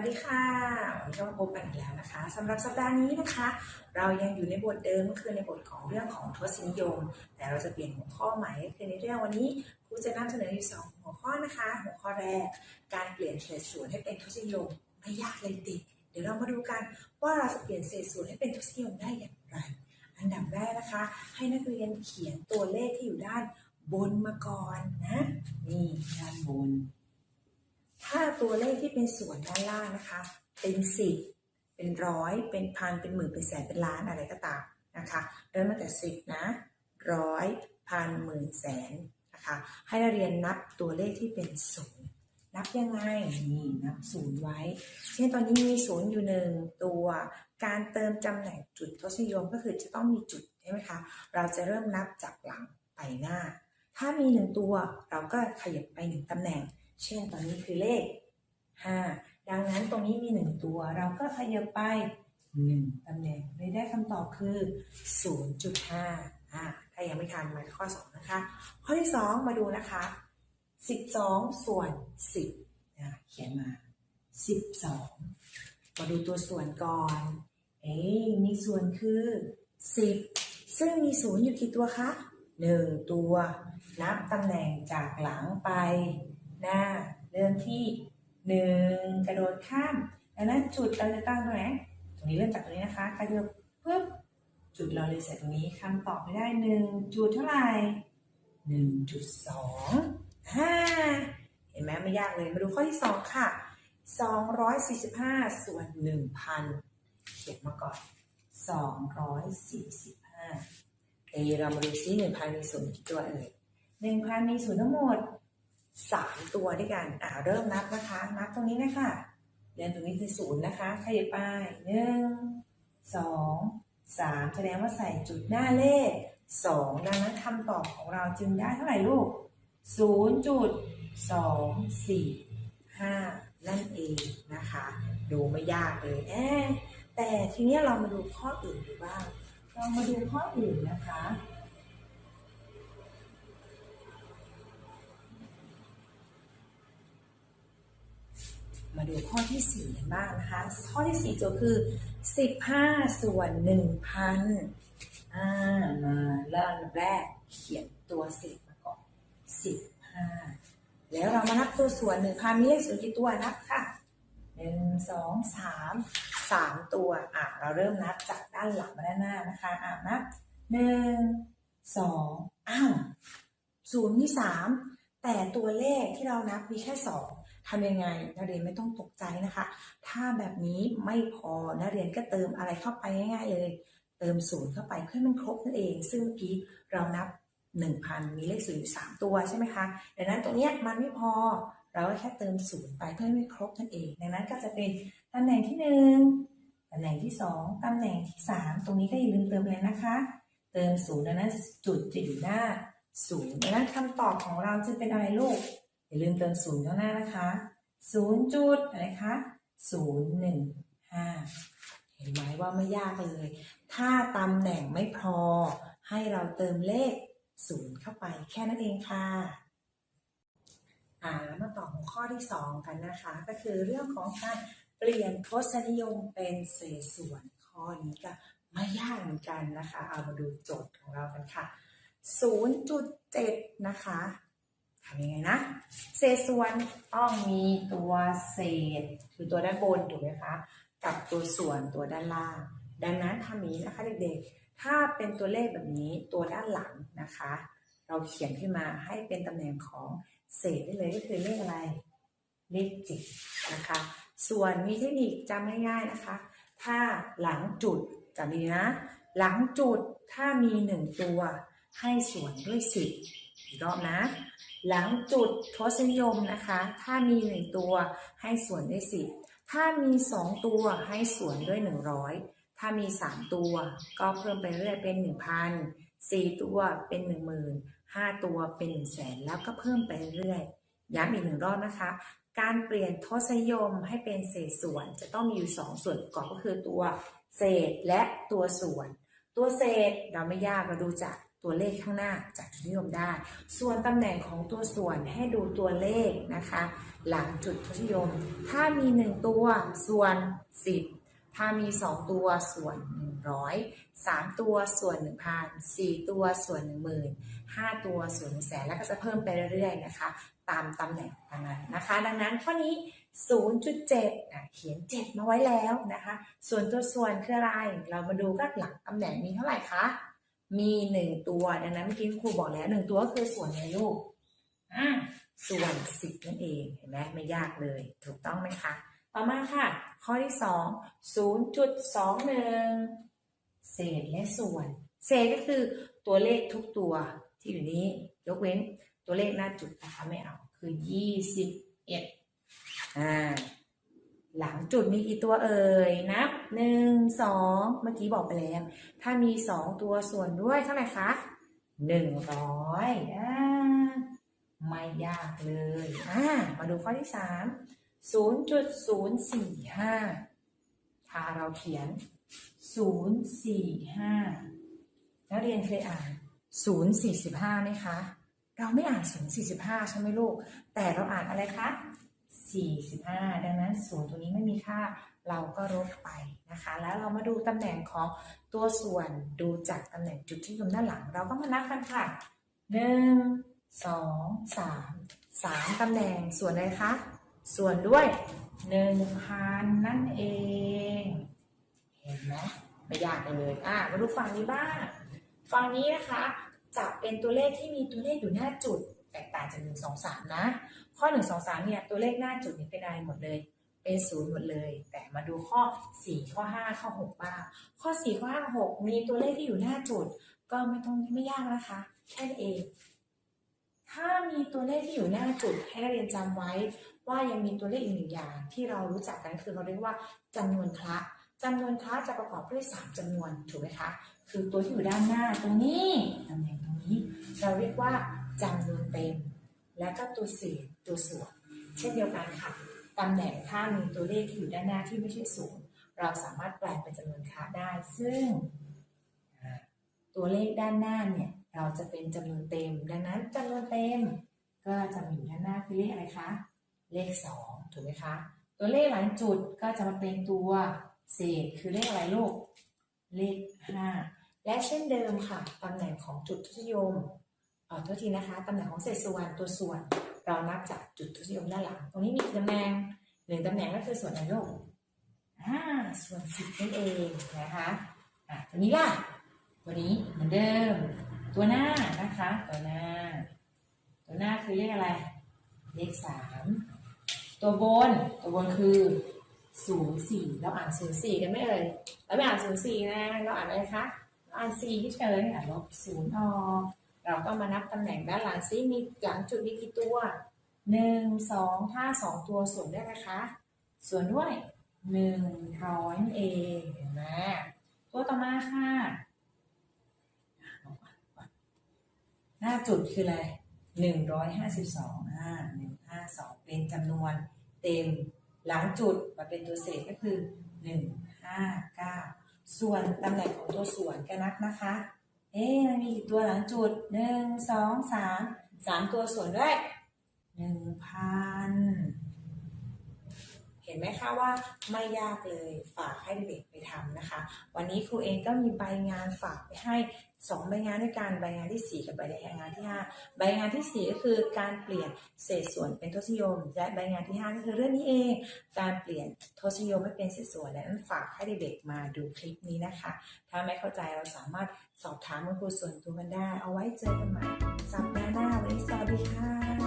วัสดีค่ะวันนี้ก็มาพบกันอีกแล้วนะคะสำหรับสัปดาห์นี้นะคะ เรายังอยู่ในบทเดิมก็คือในบทของเรื่องของทศนิยม แต่เราจะเปลี่ยนหัวข้อใหม่ก็คือในเรื่องวันนี้ครูจะนำเสนออยู่สองหัวข้อนะคะ หัวข้อแรก การเปลี่ยนเศษส่วนให้เป็นทศนิยมไม่ยากเลยเด็กเดี๋ยวเรามาดูกันว่าเราจะเปลี่ยนเศษส่วนให้เป็นทศนิยมได้อย่างไร อันดับแรกนะคะ ให้นักเรียนเขียนตัวเลขที่อยู่ด้านบนมาก่อนนะนี่ด้านบน ถ้าตัวเลขที่เป็นส่วนด้านล่างนะคะ เป็นสิบเป็นร้อยเป็นพันเป็นหมื่นเป็นแสนเป็นล้านอะไรก็ตามนะคะเริ่มตั้งแต่สิบนะร้อยพันหมื่นแสนนะคะให้นักเรียนนับตัวเลขที่เป็นศูนย์นับยังไงนี่นับศูนย์ไว้ เช่นตอนนี้มีศูนย์อยู่หนึ่งตัวการเติมตำแหน่งจุดทศนิยมก็คือจะต้องมีจุดใช่ไหมคะเราจะเริ่มนับจากหลังไปหน้า ถ้ามีหนึ่งตัวเราก็ขยับไปหนึ่งตำแหน่ง เช่นตอนนี้คือเลข5ดังนั้นตรงนี้มี1ตัว เราก็ขยับไป1ตำแหน่งเลยได้คำตอบคือ 0.5อ่าถ้ายังไม่ทันมาข้อ 2 นะคะ ข้อที่ 2 มาดูนะคะ 12 ส่วน 10นะเขียนมา 12 มาดูตัวส่วนก่อน เอ๊ะมีส่วนคือ 10 ซึ่งมีศูนย์อยู่กี่ตัวคะ 1 ตัว นับตำแหน่งจากหลังไป หน้า เริ่มที่หนึ่งกระโดดข้ามดังนั้นจุดเราจะตั้งตรงไหนตรงนี้เริ่มจากตรงนี้นะคะกระโดดปุ๊บจุดเราเลยใส่ตรงนี้คำตอบไม่ได้หนึ่งจุดเท่าไหร่หนึ่งจุดสองห้าเห็นไหมไม่ยากเลยมาดูข้อที่สองค่ะสองร้อยสี่สิบห้าส่วนหนึ่งพันเขียนมาก่อนสองร้อยสี่สิบห้าเอเรามาดูซิหนึ่งพันมีศูนย์กี่ตัวเอ่ยหนึ่งพันมีศูนย์ทั้งหมด สามตัวด้วยกัน อ่าเริ่มนับนะคะ นับตรงนี้นะคะเรียนตรงนี้คือศูนย์นะคะขยับไปหนึ่งสองสามแสดงว่าใส่จุดหน้าเลขสองดังนั้นคำตอบของเราจึงได้เท่าไหร่ลูกศูนย์จุดสองสี่ห้านั่นเองนะคะ ดูไม่ยากเลยแอแต่ทีนี้เรามาดูข้ออื่นดูบ้าง เรามาดูข้ออื่นนะคะ มาดูข้อที่สี่กันบ้างนะคะ ข้อที่สี่ก็คือสิบห้าส่วนหนึ่งพันอ่ามาเริ่มแรกเขียนตัวสิบมาก่อนสิบห้าแล้วเรามานับตัวส่วนหนึ่งพันมีเลขส่วนกี่ตัวนับค่ะหนึ่งสองสามสามตัว อะ เราเริ่มนับจากด้านหลังมาด้านหน้านะคะ อะนับหนึ่งสองอ้าวศูนย์มีสามแต่ตัวเลขที่เรานับมีแค่สอง ทำยังไงนักเรียนไม่ต้องตกใจนะคะ ถ้าแบบนี้ไม่พอนักเรียนก็เติมอะไรเข้าไปง่ายๆเลย เติมศูนย์เข้าไปเพื่อให้มันครบนั่นเอง ซึ่งเมื่อกี้เรานับ 1,000 มีเลขศูนย์อยู่สามตัวใช่ไหมคะดังนั้นตรงนี้มันไม่พอเราก็แค่เติมศูนย์ไปเพื่อให้มันครบนั่นเอง ดังนั้นก็จะเป็นตำแหน่งที่หนึ่งตำแหน่งที่สองตำแหน่งที่สามตรงนี้ก็อย่าลืมเติมเลยนะคะ เติมศูนย์ดังนั้นจุดจะอยู่หน้าศูนย์ดังนั้นคำตอบของเราจะเป็นอะไรลูก อย่าลืมเติมศูนย์ข้างหน้านะคะศูนย์จุดอะไรคะศูนย์หนึ่งห้าเห็นไหมว่าไม่ยากเลย ถ้าตำแหน่งไม่พอ ให้เราเติมเลขศูนย์เข้าไปแค่นั้นเองค่ะอ่าแล้วมาต่อหัวข้อที่สองกันนะคะ ก็คือเรื่องของการเปลี่ยนทศนิยมเป็นเศษส่วนข้อนี้ก็ไม่ยากเหมือนกันนะคะ เอามาดูโจทย์ของเรากันค่ะ 0.7 นะคะ ทำยังไงนะ เศษส่วนต้องมีตัวเศษคือตัวด้านบนถูกไหมคะกับตัวส่วนตัวด้านล่าง ดังนั้นทำนี้นะคะเด็กๆ ถ้าเป็นตัวเลขแบบนี้ตัวด้านหลังนะคะ เราเขียนขึ้นมาให้เป็นตำแหน่งของเศษได้เลยก็คือเลขอะไร เลขจิตนะคะ ส่วนมีเทคนิคจำง่ายๆนะคะ ถ้าหลังจุดจำดีนะ หลังจุดถ้ามีหนึ่งตัวให้ส่วนด้วยสิบ อีกรอบนะ หลังจุดทศนิยมนะคะ ถ้ามีหนึ่งตัวให้ส่วนด้วยสิบถ้ามีสองตัวให้ส่วนด้วยหนึ่งร้อยถ้ามีสามตัวก็เพิ่มไปเรื่อยเป็นหนึ่งพันสี่ตัวเป็นหนึ่งหมื่นห้าตัวเป็นหนึ่งแสนแล้วก็เพิ่มไปเรื่อยย้ำอีกหนึ่งรอบนะคะ การเปลี่ยนทศนิยมให้เป็นเศษส่วนจะต้องมีอยู่สองส่วนประกอบก็คือตัวเศษและตัวส่วน ตัวเศษเราไม่ยากเราดูจาก ตัวเลขข้างหน้าจากจุดนิยมได้ ส่วนตำแหน่งของตัวส่วนให้ดูตัวเลขนะคะ หลังจุดทศนิยม ถ้ามี 1 ตัวส่วน 10 ถ้ามี 2 ตัวส่วน 100 3 ตัวส่วน 1,000 4 ตัวส่วน 10,000 5 ตัวส่วนแสนแล้วก็จะเพิ่มไปเรื่อยๆนะคะ ตามตำแหน่งนั้นนะคะ ดังนั้นข้อนี้ 0.7 เขียน 7 มาไว้แล้วนะคะ ส่วนตัวส่วนคืออะไร เรามาดูก็หลังตำแหน่งมีเท่าไหร่คะ มี1ตัวดังนั้นเมื่อกี้ครูบอกแล้ว1ตัวก็คือส่วนในลูกอ่าส่วน10นั่นเองเห็นไหมไม่ยากเลย ถูกต้องไหมคะ ต่อมาค่ะ ข้อที่2 0.21เศษและส่วน เศษก็คือตัวเลขทุกตัวที่อยู่นี้ ยกเว้นตัวเลขหน้าจุดนะคะไม่เอา คือ21อ่า ลังจุดมีกี่ตัวเอ่ยนับหนึ่งสองเมื่อกี้บอกไปแล้ว ถ้ามีสองตัวส่วนด้วยเท่าไหร่คะหนึ่งร้อยอ่าไม่ยากเลยอ่ามาดูข้อที่สามศูนย์จุดศูนย์สี่ห้าถ้าเราเขียนศูนย์สี่ห้านักเรียนเคยอ่านศูนย์สี่สิบห้าไหมคะ เราไม่อ่านศูนย์สี่สิบห้าใช่ไหมลูก แต่เราอ่านอะไรคะ 45 ดังนั้นศูนย์ตัวนี้ไม่มีค่าเราก็ลบไปนะคะ แล้วเรามาดูตำแหน่งของตัวส่วนดูจากตำแหน่งจุดที่อยู่ด้านหลัง เราก็มานับกันค่ะ 1 2 3 3ตำแหน่งส่วนอะไรคะ ส่วนด้วย 1,000 นั่นเอง เห็นไหมไม่ยากเลยอะมาดูฝั่งนี้บ้าง ฝั่งนี้นะคะจะเป็นตัวเลขที่มีตัวเลขอยู่หน้าจุด แตกต่างจาก1 2 3นะ ข้อ1 2 3เนี่ยตัวเลขหน้าจุดนี่เป็นอะไรหมดเลย เป็นศูนย์หมดเลย แต่มาดูข้อ4ข้อ5ข้อ6บ้างข้อ4ข้อ5 6มีตัวเลขที่อยู่หน้าจุด ก็ไม่ต้องไม่ยากนะคะแค่นี้เอง ถ้ามีตัวเลขที่อยู่หน้าจุดให้นักเรียนจำไว้ ว่ายังมีตัวเลขอีกหนึ่งอย่าง ที่เรารู้จักกันคือเราเรียกว่าจำนวนคละจำนวนคละจะประกอบด้วย 3จำนวนถูกไหมคะ คือตัวที่อยู่ด้านหน้าตรงนี้ตำแหน่งตรงนี้ เราเรียกว่า จำนวนเต็ม และก็ตัวเศษตัวส่วน เช่นเดียวกันค่ะตำแหน่งถ้ามีตัวเลขที่อยู่ด้านหน้าที่ไม่ใช่ศูนย์เราสามารถแปลงเป็นจำนวนค่าได้ ซึ่งตัวเลขด้านหน้าเนี่ยเราจะเป็นจำนวนเต็ม ดังนั้นจำนวนเต็ม ก็จะมาอยู่ด้านหน้าคือเลขอะไรคะเลขสองถูกไหมคะ ตัวเลขหลังจุดก็จะมาเป็นตัวเศษคือเลขอะไรลูกเลขห้าและเช่นเดิมค่ะตำแหน่งของจุดทศนิยม เอ่อโทษทีนะคะตำแหน่งของเศษส่วนตัวส่วนเรานับจากจุดทศนิยมด้านหลัง ตรงนี้มีตำแหน่งหนึ่งตำแหน่งก็คือส่วนไหนลูกอ่าส่วนสิบนั่นเองนะคะอะตัวนี้ล่ะ ตัวนี้เหมือนเดิม ตัวหน้านะคะ ตัวหน้า ตัวหน้าคือเลขอะไร เลขสามตัวบน ตัวบนคือศูนย์สี่เราอ่านศูนย์สี่กันไหม่เอ่ยเราไม่อ่านศูนย์สี่นะ เราอ่านอะไรคะ อ่านสี่เฉยอะลบศูนย์ออก เราก็มานับตำแหน่งด้านหลังซิมีหลังจุดมีกี่ตัวหนึ่งสองถ้าสองตัวส่วนได้ไหมคะ ส่วนด้วยหนึ่งร้อยเองเห็นไหมตัวต่อมาค่ะหน้าจุดคืออะไรหนึ่งร้อยห้าสิบสองอ่าหนึ่งห้าสองเป็นจำนวนเต็มหลังจุดมาเป็นตัวเศษก็คือหนึ่งห้าเก้าส่วนตำแหน่งของตัวส่วนก็นับนะคะ เอ๊ะมันมีกี่ตัวหลังจุดหนึ่งสองสามสามตัวส่วนด้วยหนึ่งพัน เห็นไหมคะว่าไม่ยากเลยฝากให้เด็กไปทำนะคะ วันนี้ครูเองก็มีใบงานฝากไปให้สองใบงานด้วยกันใบงานที่ 4 กับใบงานที่ 5 ใบงานที่ 4 ก็คือการเปลี่ยนเศษส่วนเป็นทศนิยม และใบงานที่ 5 ก็คือเรื่องนี้เอง การเปลี่ยนทศนิยมให้เป็นเศษส่วนและนั้นฝากให้เด็กๆมาดูคลิปนี้นะคะ ถ้าไม่เข้าใจเราสามารถสอบถามคุณครูส่วนตัวกันได้ เอาไว้เจอกันใหม่สัปดาห์หน้าวันนี้สวัสดีค่ะ